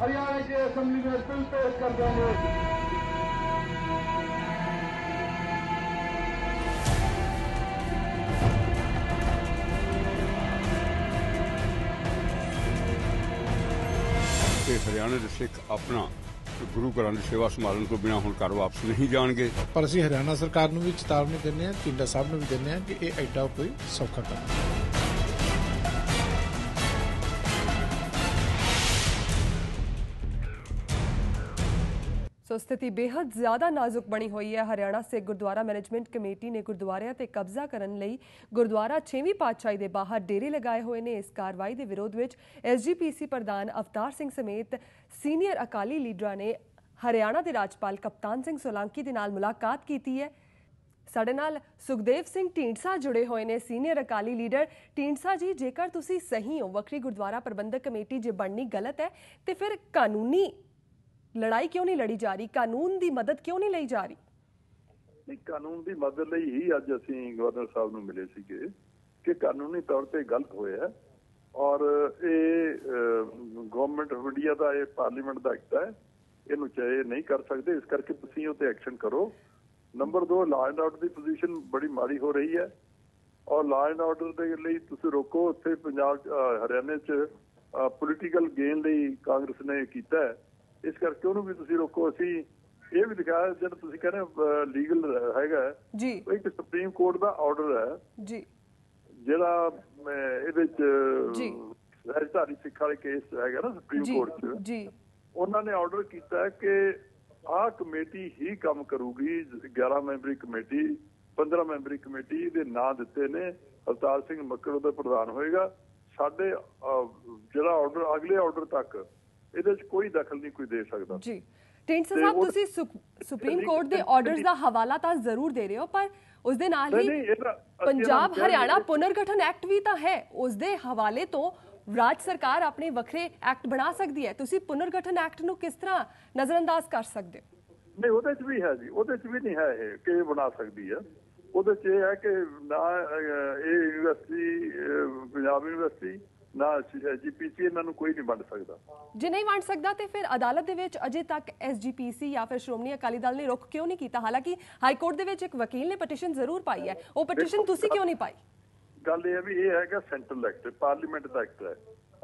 ਹਰਿਆਣਾ ਦੀ ਅਸੈਂਬਲੀ ਵਿੱਚ ਬਿੱਲ ਪੇਸ਼ ਕਰ ਦਿਆਂਗੇ ਹਰਿਆਣਾ ਦੇ ਸਿੱਖ ਆਪਣਾ ਗੁਰੂ ਘਰਾਂ ਦੀ ਸੇਵਾ ਸੰਭਾਲਣ ਤੋਂ ਬਿਨਾਂ ਹੁਣ ਘਰ ਵਾਪਸ ਨਹੀਂ ਜਾਣਗੇ। ਪਰ ਅਸੀਂ ਹਰਿਆਣਾ ਸਰਕਾਰ ਨੂੰ ਵੀ ਚੇਤਾਵਨੀ ਦਿੰਦੇ ਹਾਂ ਚਿੰਡਾ ਸਾਹਿਬ ਨੂੰ ਵੀ ਦਿੰਦੇ ਹਾਂ ਕਿ ਇਹ ਐਡਾ ਕੋਈ ਸੌਖਾ ਕੰਮ ਨਹੀਂ। ਸੋ ਸਥਿਤੀ ਬੇहद ਜ਼ਿਆਦਾ ਨਾਜ਼ੁਕ ਬਣੀ ਹੋਈ ਹੈ। ਹਰਿਆਣਾ ਸਿੱਖ ਗੁਰਦੁਆਰਾ ਮੈਨੇਜਮੈਂਟ ਕਮੇਟੀ ਨੇ ਗੁਰਦੁਆਰਿਆਂ ਤੇ ਕਬਜ਼ਾ ਕਰਨ ਲਈ ਗੁਰਦੁਆਰਾ 6ਵੀਂ ਪਾਤਸ਼ਾਹੀ ਦੇ ਬਾਹਰ ਡੇਰੇ ਲਗਾਏ ਹੋਏ ਨੇ। ਇਸ ਕਾਰਵਾਈ ਦੇ ਵਿਰੋਧ ਵਿੱਚ ਐਸਜੀਪੀਸੀ ਪ੍ਰਧਾਨ ਅਵਤਾਰ ਸਿੰਘ ਸਮੇਤ ਸੀਨੀਅਰ ਅਕਾਲੀ ਲੀਡਰਾਂ ਨੇ ਹਰਿਆਣਾ ਦੇ ਰਾਜਪਾਲ ਕਪਤਾਨ ਸਿੰਘ ਸੋਲੰਕੀ ਦੇ ਨਾਲ ਮੁਲਾਕਾਤ ਕੀਤੀ ਹੈ। ਸਾਡੇ ਨਾਲ ਸੁਖਦੇਵ ਸਿੰਘ ਢੀਂਡਸਾ ਜੁੜੇ ਹੋਏ ਨੇ। ਸੀਨੀਅਰ ਅਕਾਲੀ ਲੀਡਰ ਢੀਂਡਸਾ ਜੀ, ਜੇਕਰ ਤੁਸੀਂ ਸਹੀ ਹੋ, ਵੱਖਰੀ ਗੁਰਦੁਆਰਾ ਪ੍ਰਬੰਧਕ ਕਮੇਟੀ ਜੇ ਬਣਨੀ ਗਲਤ ਹੈ ਤੇ ਫਿਰ ਕਾਨੂੰਨੀ ਲੜਾਈ ਕਿਉਂ ਨਹੀਂ ਲੜੀ ਜਾ ਰਹੀ? ਕਾਨੂੰਨ ਦੀ ਮਦਦ ਕਿਉਂ ਨਹੀਂ ਲਈ ਜਾ ਰਹੀ? ਨਹੀਂ, ਕਾਨੂੰਨ ਦੀ ਮਦਦ ਲਈ ਹੀ ਅੱਜ ਅਸੀਂ ਗਵਰਨਰ ਸਾਹਿਬ ਨੂੰ ਮਿਲੇ ਸੀਗੇ ਕਿ ਕਾਨੂੰਨੀ ਤੌਰ ਤੇ ਗਲਤ ਹੋਇਆ ਔਰ ਇਹ ਗਵਰਨਮੈਂਟ ਆਫ ਇੰਡੀਆ ਦਾ ਇਹ ਪਾਰਲੀਮੈਂਟ ਦਾ ਐਕਟ ਹੈ। ਇਹਨੂੰ ਚਾਹੇ ਨਹੀਂ ਕਰ ਸਕਦੇ, ਇਸ ਕਰਕੇ ਤੁਸੀਂ ਉਹ ਤੇ ਐਕਸ਼ਨ ਕਰੋ। ਨੰਬਰ 2 ਲਾ ਐਂਡ ਆਰਡਰ ਦੀ ਪੋਜੀਸ਼ਨ ਬੜੀ ਮਾੜੀ ਹੋ ਰਹੀ ਹੈ। ਔਰ ਲਾ ਐਂਡ ਆਰਡਰ ਦੇ ਲਈ ਤੁਸੀਂ ਰੋਕੋ। ਉੱਥੇ ਪੰਜਾਬ ਹਰਿਆਣੇ 'ਚ ਪੋਲੀਟੀਕਲ ਗੇਨ ਲਈ ਕਾਂਗਰਸ ਨੇ ਕੀਤਾ ਹੈ। ਇਸ ਕਰਕੇ ਉਹਨੂੰ ਵੀ ਤੁਸੀਂ ਰੋਕੋ ਅਸੀਂ ਇਹ ਵੀ ਦਿਖਾਇਆ ਜਦ ਤੁਸੀਂ ਕਹਿੰਦੇ ਲੀਗਲ ਹੈਗਾ ਜੀ। ਉਹ ਇੱਕ ਸੁਪਰੀਮ ਕੋਰਟ ਦਾ ਆਰਡਰ ਹੈ। ਜੀ। ਜਿਹੜਾ ਇਹਦੇ ਜੀ। ਚ ਰਾਜਧਾਨੀ ਸਿੱਖ ਵਾਲੇ ਕੇਸ ਹੈਗਾ ਨਾ ਸੁਪਰੀਮ ਜੀ ਕੋਰਟ ਚ। ਜੀ। ਉਹਨਾਂ ਨੇ ਆਰਡਰ ਕੀਤਾ ਹੈ ਕਿ ਆਹ ਕਮੇਟੀ ਹੀ ਕੰਮ ਕਰੂਗੀ 11 ਮੈਂਬਰੀ ਕਮੇਟੀ 15 ਮੈਂਬਰੀ ਕਮੇਟੀ ਦੇ ਨਾਂ ਦਿੱਤੇ ਨੇ ਅਵਤਾਰ ਸਿੰਘ ਮੱਕੜ ਉਹਦਾ ਪ੍ਰਧਾਨ ਹੋਏਗਾ। ਸਾਡੇ ਜਿਹੜਾ ਆਰਡਰ ਅਗਲੇ ਆਰਡਰ ਤੱਕ ਇਹਦੇ ਚ ਕੋਈ ਦਖਲ ਨਹੀਂ ਕੋਈ ਦੇ ਸਕਦਾ। ਜੀ। ਤੇ ਸਾਹਿਬ ਤੁਸੀਂ ਸੁਪ- ਸੁਪਰੀਮ ਕੋਰਟ ਦੇ ਆਰਡਰਸ ਦਾ ਹਵਾਲਾ ਤਾਂ ਜ਼ਰੂਰ ਦੇ ਰਹੇ ਹੋ ਪਰ ਉਸ ਦੇ ਨਾਲ ਹੀ ਪੰਜਾਬ ਹਰਿਆਣਾ ਪੁਨਰਗਠਨ ਐਕਟ ਵੀ ਤਾਂ ਹੈ ਉਸ ਦੇ ਹਵਾਲੇ ਤੋਂ ਰਾਜ ਸਰਕਾਰ ਆਪਣੇ ਵੱਖਰੇ ਐਕਟ ਬਣਾ ਸਕਦੀ ਹੈ। ਤੁਸੀਂ ਪੁਨਰਗਠਨ ਐਕਟ ਨੂੰ ਕਿਸ ਤਰ੍ਹਾਂ ਨਜ਼ਰਅੰਦਾਜ਼ ਕਰ ਸਕਦੇ ਹੋ? ਨਹੀਂ ਉਹਦੇ ਚ ਵੀ ਹੈ ਜੀ ਉਹਦੇ ਚ ਵੀ ਨਹੀਂ ਹੈ ਇਹ ਕਿ ਬਣਾ ਸਕਦੀ ਹੈ। ਉਹਦੇ ਚ ਇਹ ਹੈ ਕਿ ਨਾ ਇਹ ਯੂਨੀਵਰਸਿਟੀ ਪੰਜਾਬ ਯੂਨੀਵਰਸਿਟੀ ਨਾ ਜੀਪੀਸੀ ਇਹਨਾਂ ਨੂੰ ਕੋਈ ਨਹੀਂ ਵੰਡ ਸਕਦਾ। ਜੇ ਨਹੀਂ ਵੰਡ ਸਕਦਾ ਤੇ ਫਿਰ ਅਦਾਲਤ ਦੇ ਵਿੱਚ ਅਜੇ ਤੱਕ ਐਸਜੀਪੀਸੀ ਜਾਂ ਫਿਰ ਸ਼੍ਰੋਮਣੀ ਅਕਾਲੀ ਦਲ ਨੇ ਰੁਖ ਕਿਉਂ ਨਹੀਂ ਕੀਤਾ? ਹਾਲਾਂਕਿ ਹਾਈ ਕੋਰਟ ਦੇ ਵਿੱਚ ਇੱਕ ਵਕੀਲ ਨੇ ਪਟੀਸ਼ਨ ਜ਼ਰੂਰ ਪਾਈ ਹੈ। ਉਹ ਪਟੀਸ਼ਨ ਤੁਸੀਂ ਕਿਉਂ ਨਹੀਂ ਪਾਈ? ਗੱਲ ਇਹ ਹੈ ਵੀ ਇਹ ਹੈਗਾ ਸੈਂਟਰਲ ਐਕਟ ਪਾਰਲੀਮੈਂਟ ਦਾ ਐਕਟ ਹੈ।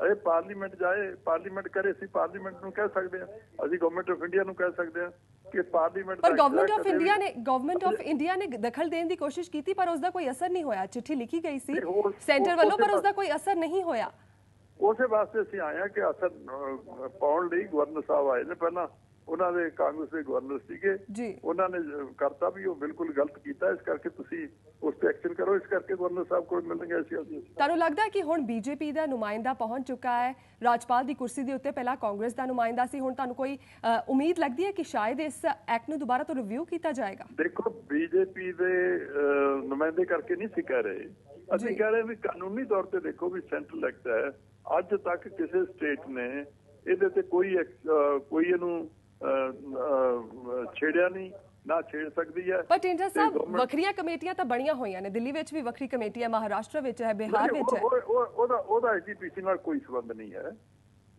ਇਹ ਪਾਰਲੀਮੈਂਟ ਜਾਏ ਪਾਰਲੀਮੈਂਟ ਕਰੇ ਅਸੀਂ ਪਾਰਲੀਮੈਂਟ ਨੂੰ ਕਹਿ ਸਕਦੇ ਹਾਂ। ਅਸੀਂ ਗਵਰਨਮੈਂਟ ਆਫ ਇੰਡੀਆ ਨੂੰ ਕਹਿ ਸਕਦੇ ਹਾਂ। ਕਿ ਪਾਰਲੀਮੈਂਟ ਪਰ ਗਵਰਨਮੈਂਟ ਆਫ ਇੰਡੀਆ ਨੇ ਗਵਰਨਮੈਂਟ ਆਫ ਇੰਡੀਆ ਨੇ ਦਖਲ ਦੇਣ ਦੀ ਕੋਸ਼ਿਸ਼ ਕੀਤੀ ਪਰ ਉਸ ਦਾ ਕੋਈ ਅਸਰ ਨਹੀਂ ਹੋਇਆ। ਚਿੱਠੀ ਲਿਖੀ ਗਈ ਸੀ ਸੈਂਟਰ ਵੱਲੋਂ ਪਰ ਉਸ ਦਾ ਕੋਈ ਅਸਰ ਨਹੀਂ ਹੋਇਆ। ਉਸੇ ਵਾਸਤੇ ਅਸੀਂ ਆਏ ਕਿ ਅਸਰ ਪਾਉਣ ਲਈ ਗਵਰਨਰ ਸਾਹਿਬ ਆਏ ਨੇ ਪਹਿਲਾਂ। ਉਹਨਾਂ ਦੇ ਕਾਂਗਰਸ ਦੇ ਗਵਰਨਰ ਸੀਗੇ। ਉਹਨਾਂ ਨੇ ਕਰਤਾ ਵੀ ਉਹ ਬਿਲਕੁਲ ਗਲਤ ਕੀਤਾ। ਇਸ ਕਰਕੇ ਤੁਸੀਂ ਉਸ ਤੇ ਐਕਸ਼ਨ ਕਰੋ। ਇਸ ਕਰਕੇ ਗਵਰਨਰ ਸਾਹਿਬ ਕੋਲ ਮਿਲਣਗੇ ਅਸੀਂ ਅਸੀਂ ਤੁਹਾਨੂੰ ਲੱਗਦਾ ਕਿ ਹੁਣ ਬੀਜੇਪੀ ਦਾ ਨੁਮਾਇੰਦਾ ਪਹੁੰਚ ਚੁੱਕਾ ਹੈ? ਰਾਜਪਾਲ ਦੀ ਕੁਰਸੀ ਦੇ ਉੱਤੇ ਪਹਿਲਾਂ ਕਾਂਗਰਸ ਦਾ ਨੁਮਾਇੰਦਾ ਸੀ ਹੁਣ ਤੁਹਾਨੂੰ ਕੋਈ ਉਮੀਦ ਲੱਗਦੀ ਹੈ ਕਿ ਸ਼ਾਇਦ ਇਸ ਐਕਟ ਨੂੰ ਦੁਬਾਰਾ ਤੋਂ ਰਿਵਿਊ ਕੀਤਾ ਜਾਏਗਾ? ਦੇਖੋ ਬੀਜੇਪੀ ਦੇ ਨੁਮਾਇੰਦੇ ਕਰਕੇ ਨਹੀਂ ਸੀ ਕਹਿ ਰਹੇ। ਅਸੀਂ। ਕਹਿ ਰਹੇ ਵੀ ਕਾਨੂੰਨੀ ਤੌਰ ਤੇ ਦੇਖੋ ਵੀ ਸੈਂਟਰਲ ਐਕਟ ਹੈ। ਅੱਜ ਤੱਕ ਕਿਸੇ ਸਟੇਟ ਨੇ ਇਹਦੇ ਤੇ ਕੋਈ ਕੋਈ ਇਹਨੂੰ ਛੇੜਿਆ ਨਹੀਂ ਨਾ ਛੇੜ ਸਕਦੀ ਹੈ। ਤੇ ਸਾਹਿਬ ਵੱਖਰੀਆਂ ਕਮੇਟੀਆਂ ਤਾਂ ਬਣੀਆਂ ਹੋਈਆਂ ਨੇ। ਦਿੱਲੀ ਵਿੱਚ ਵੀ ਵੱਖਰੀ ਕਮੇਟੀ ਹੈ ਮਹਾਰਾਸ਼ਟਰ ਵਿੱਚ ਹੈ ਬਿਹਾਰ ਵਿੱਚ ਹੈ। ਉਹ- ਉਹ- ਉਹ- ਉਹਦਾ ਉਹਦਾ ਐਸਜੀਪੀਸੀ ਨਾਲ ਕੋਈ ਸੰਬੰਧ ਨਹੀਂ ਹੈ।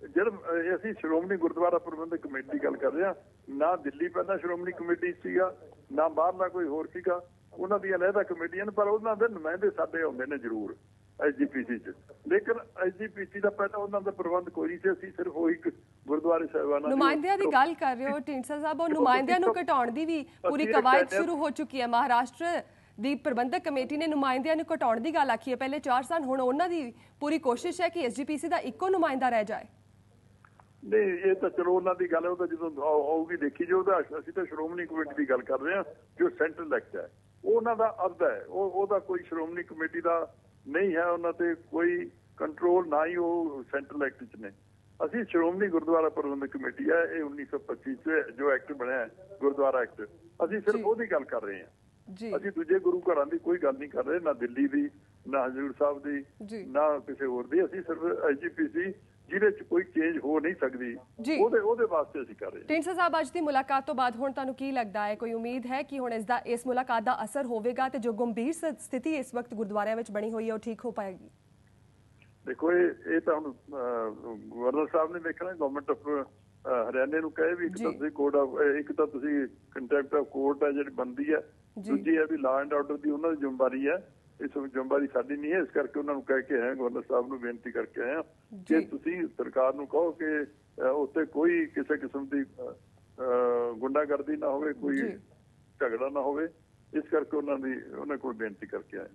ਜਦ ਅਸੀਂ ਸ਼੍ਰੋਮਣੀ ਗੁਰਦੁਆਰਾ ਪ੍ਰਬੰਧਕ ਕਮੇਟੀ ਗੱਲ ਕਰ ਰਹੇ ਹਾਂ ਨਾ ਦਿੱਲੀ ਪਹਿਲਾਂ ਸ਼੍ਰੋਮਣੀ ਕਮੇਟੀ ਸੀਗਾ ਨਾ ਬਾਹਰਲਾ ਕੋਈ ਹੋਰ ਸੀਗਾ। ਉਹਨਾਂ ਦੀਆਂ ਅਲੱਗਾ ਕਮੇਟੀਆਂ ਪਰ ਉਹਨਾਂ ਦੇ ਨੁਮਾਇੰਦੇ ਸਾਡੇ ਆਉਂਦੇ ਨੇ ਜ਼ਰੂਰ। ਐਸਜੀਪੀਸੀ 'ਚ। ਲੇਕਿਨ ਐਸਜੀਪੀਸੀ ਦਾ ਪਹਿਲਾਂ ਉਹਨਾਂ ਦਾ ਪ੍ਰਬੰਧ ਕੋਈ ਨਹੀਂ ਸੀ। ਅਸੀਂ ਸਿਰਫ ਉਹੀ ਇੱਕ ਗੁਰਦੁਆਰੇ ਸਾਹਿਬਾਨਾਂ ਦੀ ਨੁਮਾਇੰਦਿਆਂ ਦੀ ਗੱਲ ਕਰ ਰਹੇ ਹੋ ਢੀਂਡਸਾ ਸਾਹਿਬ। ਉਹ ਨੁਮਾਇੰਦਿਆਂ ਨੂੰ ਘਟਾਉਣ ਦੀ ਵੀ ਪੂਰੀ ਕਵਾਇਦ ਸ਼ੁਰੂ ਹੋ ਚੁੱਕੀ ਹੈ। ਮਹਾਰਾਸ਼ਟਰ ਦੀ ਪ੍ਰਬੰਧਕ ਕਮੇਟੀ ਨੇ ਨੁਮਾਇੰਦਿਆਂ ਨੂੰ ਘਟਾਉਣ ਦੀ ਗੱਲ ਆਖੀ ਹੈ। ਪਹਿਲੇ 4 ਸਨ ਹੁਣ ਉਹਨਾਂ ਦੀ ਪੂਰੀ ਕੋਸ਼ਿਸ਼ ਹੈ ਕਿ ਐਸਜੀਪੀਸੀ ਦਾ ਇੱਕੋ ਨੁਮਾਇੰਦਾ ਰਹਿ ਜਾਏ। ਨਹੀਂ ਇਹ ਤਾਂ ਚਲੋ ਉਹਨਾਂ ਦੀ ਗੱਲ ਹੈ। ਉਹ ਤਾਂ ਜਦੋਂ ਆਉ- ਆਊਗੀ ਦੇਖੀ ਜੋ ਉਹਦਾ ਅਸੀਂ ਤਾਂ ਸ਼੍ਰੋਮਣੀ ਕਮੇਟੀ ਦੀ ਗੱਲ ਕਰ ਰਹੇ ਹਾਂ ਜੋ ਸੈਂਟਰਲ ਐਕਟ ਹੈ। ਉਹ ਉਹਨਾਂ ਦਾ ਅਰਧ ਹੈ। ਉਹ ਉਹਦਾ ਕੋਈ ਸ਼੍ਰੋਮਣੀ ਕਮੇਟੀ ਦਾ ਨਹੀਂ ਹੈ ਉਹਨਾਂ ਤੇ ਕੋਈ ਕੰਟਰੋਲ ਨਾ ਹੀ ਉਹ ਸੈਂਟਰਲ ਐਕਟ 'ਚ ਨੇ। ਅਸੀਂ ਸ਼੍ਰੋਮਣੀ ਗੁਰਦੁਆਰਾ ਪ੍ਰਬੰਧਕ ਕਮੇਟੀ ਹੈ ਇਹ 1925 ਚ ਜੋ ਐਕਟ ਬਣਿਆ ਹੈ, ਗੁਰਦੁਆਰਾ ਐਕਟ ਅਸੀਂ। ਸਿਰਫ ਉਹਦੀ ਗੱਲ ਕਰ ਰਹੇ ਹਾਂ। ਜੀ। ਅਸੀਂ ਦੂਜੇ ਗੁਰੂ ਘਰਾਂ ਦੀ ਕੋਈ ਗੱਲ ਨਹੀਂ ਕਰ ਰਹੇ ਨਾ ਦਿੱਲੀ ਦੀ ਨਾ ਹਜ਼ੂਰ ਸਾਹਿਬ। ਦੀ ਨਾ ਕਿਸੇ ਹੋਰ ਦੀ ਅਸੀਂ ਸਿਰਫ ਐਸਜੀਪੀਸੀ ਜਿਹਦੇ ਚ ਕੋਈ ਚੇਂਜ ਹੋ ਨਹੀਂ ਸਕਦੀ। ਉਹਦੇ ਉਹਦੇ ਵਾਸਤੇ ਅਸੀਂ ਕਰ ਰਹੇ ਹਾਂ ਢੀਂਡਸਾ ਸਾਹਿਬ ਅੱਜ ਦੀ ਮੁਲਾਕਾਤ ਤੋਂ ਬਾਅਦ ਹੁਣ ਤੁਹਾਨੂੰ ਕੀ ਲੱਗਦਾ ਹੈ ਕੋਈ ਉਮੀਦ ਹੈ ਕਿ ਹੁਣ ਇਸ ਦਾ ਇਸ ਮੁਲਾਕਾਤ ਦਾ ਅਸਰ ਹੋਵੇਗਾ ਤੇ ਜੋ ਗੰਭੀਰ ਸਥਿਤੀ ਇਸ ਵਕਤ ਗੁਰਦੁਆਰਿਆਂ ਵਿੱਚ ਬਣੀ ਹੋਈ ਹੈ ਉਹ ਠੀਕ ਹੋ ਪਾਏਗੀ ਦੇਖੋ ਇਹ ਇਹ ਤਾਂ ਹੁਣ ਗਵਰਨਰ ਸਾਹਿਬ ਨੇ ਦੇਖਣਾ ਗਵਰਨਮੈਂਟ ਆਫ ਹਰਿਆਣੇ ਨੂੰ ਕਹੇ ਵੀ ਇੱਕ। ਤਾਂ ਤੁਸੀਂ ਕੋਡ ਆਫ ਇੱਕ ਤਾਂ ਤੁਸੀਂ ਕੰਟੈਕਟ ਆਫ ਕੋਰਟ ਹੈ ਜਿਹੜੀ ਬੰਦੀ ਹੈ। ਦੂਜੀ ਹੈ ਵੀ ਲਾਅ ਐਂਡ ਆਰਡਰ ਦੀ ਉਹਨਾਂ ਦੀ ਜ਼ਿੰਮੇਵਾਰੀ ਹੈ ਇਸ ਵਿੱਚ ਜ਼ਿੰਮੇਵਾਰੀ ਸਾਡੀ ਨਹੀਂ ਹੈ ਇਸ ਕਰਕੇ ਉਹਨਾਂ ਨੂੰ ਕਹਿ ਕੇ ਆਏ ਗਵਰਨਰ ਸਾਹਿਬ ਨੂੰ ਬੇਨਤੀ ਕਰਕੇ ਆਏ ਕਿ। ਤੁਸੀਂ ਸਰਕਾਰ ਨੂੰ ਕਹੋ ਕਿ ਉੱਤੇ ਕੋਈ ਕਿਸੇ ਕਿਸਮ ਦੀ ਗੁੰਡਾਗਰਦੀ ਨਾ ਹੋਵੇ ਕੋਈ। ਝਗੜਾ ਨਾ ਹੋਵੇ ਇਸ ਕਰਕੇ ਉਹਨਾਂ ਦੀ ਉਹਨਾਂ ਕੋਲ ਬੇਨਤੀ ਕਰਕੇ ਆਏ